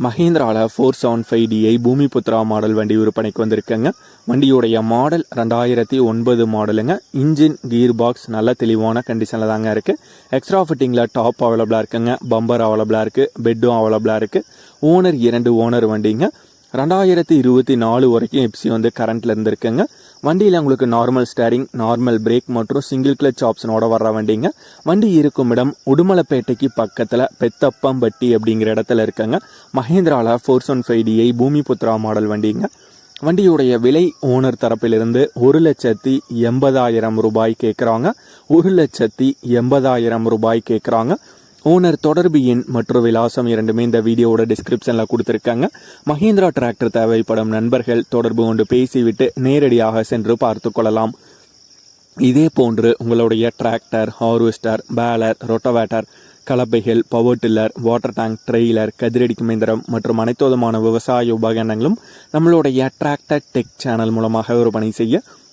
மஹேந்திராவில் four seven five DI Bhoomi Putra model வண்டி விற்பனைக்கு வந்திருக்கேங்க. வண்டியுடைய மாடல் ரெண்டாயிரத்தி ஒன்பது மாடலுங்க இன்ஜின் கீர் பாக்ஸ் நல்ல தெளிவான கண்டிஷனில் தாங்க இருக்குது எக்ஸ்ட்ரா ஃபிட்டிங்கில் டாப் அவைலபிளாக இருக்குங்க. பம்பர் அவைலபிளாக இருக்குது பெட்டும் அவைலபிளாக இருக்குது ஓனர் இரண்டு ஓனர் வண்டிங்க. ரெண்டாயிரத்தி இருபத்தி நாலு வரைக்கும் எப்சி வந்து கரண்ட்டில் இருந்திருக்குங்க. வண்டியில் உங்களுக்கு நார்மல் ஸ்டேரிங் நார்மல் பிரேக் மற்றும் சிங்கிள் கிளச் ஆப்ஷனோட வர்ற வண்டிங்க. வண்டி இருக்கும் இடம் உடுமலைப்பேட்டைக்கு பக்கத்தில் பெத்தப்பம்பட்டி அப்படிங்கிற இடத்துல இருக்குங்க. மஹேந்திராவில் four one five DI Bhoomi Putra model வண்டிங்க. வண்டியுடைய விலை ஓனர் தரப்பிலிருந்து ஒரு லட்சத்தி எண்பதாயிரம் ரூபாய் கேட்குறாங்க ஒரு லட்சத்தி எண்பதாயிரம் ரூபாய் கேட்குறாங்க ஓனர் தொடர்பு எண் மற்றும் விலாசம் இரண்டுமே இந்த வீடியோவோட டிஸ்கிரிப்ஷனில் கொடுத்துருக்காங்க. மஹேந்திரா டிராக்டர் தேவைப்படும் நண்பர்கள் தொடர்பு கொண்டு பேசிவிட்டு நேரடியாக சென்று பார்த்து கொள்ளலாம். இதே போன்று உங்களுடைய tractor harvester baler rotavator கலப்பைகள் power tiller water tank trailer கதிரடிக்கும் இயந்திரம் மற்றும் அனைத்து விதமான விவசாய உபகரணங்களும் நம்மளுடைய டிராக்டர் டெக் சேனல் மூலமாக விற்பனை செய்ய